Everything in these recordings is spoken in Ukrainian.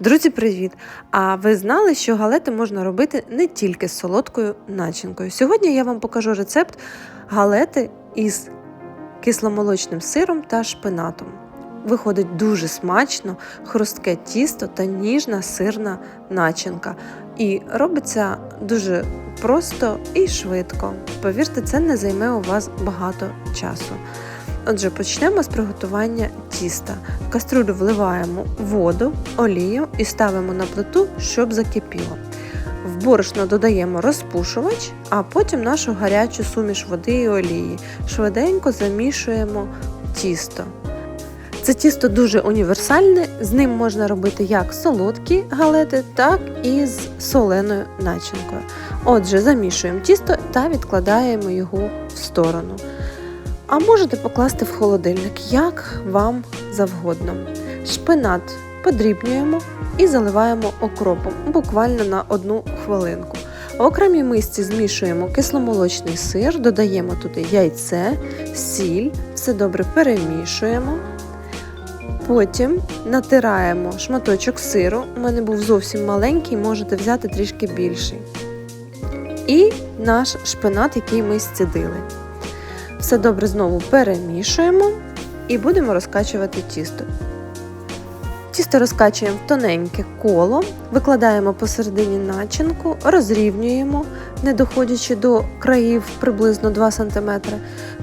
Друзі, привіт! А ви знали, що галети можна робити не тільки з солодкою начинкою. Сьогодні я вам покажу рецепт галети із кисломолочним сиром та шпинатом. Виходить дуже смачно, хрустке тісто та ніжна сирна начинка. І робиться дуже просто і швидко. Повірте, це не займе у вас багато часу. Отже, почнемо з приготування тіста. В каструлю вливаємо воду, олію і ставимо на плиту, щоб закипіло. В борошно додаємо розпушувач, а потім нашу гарячу суміш води і олії. Швиденько замішуємо тісто. Це тісто дуже універсальне, з ним можна робити як солодкі галети, так і з соленою начинкою. Отже, замішуємо тісто та відкладаємо його в сторону. А можете покласти в холодильник, як вам завгодно. Шпинат подрібнюємо і заливаємо окропом буквально на одну хвилинку. В окремій мисці змішуємо кисломолочний сир, додаємо туди яйце, сіль, все добре перемішуємо. Потім натираємо шматочок сиру. У мене був зовсім маленький, можете взяти трішки більший. І наш шпинат, який ми зцідили. Все добре знову перемішуємо і будемо розкачувати тісто. Тісто розкачуємо в тоненьке коло, викладаємо посередині начинку, розрівнюємо, не доходячи до країв приблизно 2 см.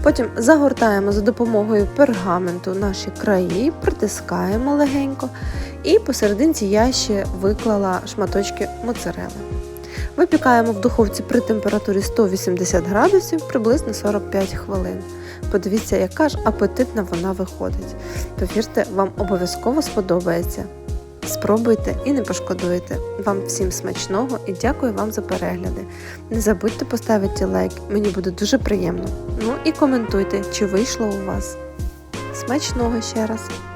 Потім загортаємо за допомогою пергаменту наші краї, притискаємо легенько, і посерединці я ще виклала шматочки моцарели. Випікаємо в духовці при температурі 180 градусів приблизно 45 хвилин. Подивіться, яка ж апетитна вона виходить. Повірте, вам обов'язково сподобається. Спробуйте і не пошкодуєте. Вам всім смачного і дякую вам за перегляди. Не забудьте поставити лайк, мені буде дуже приємно. Ну і коментуйте, чи вийшло у вас. Смачного ще раз!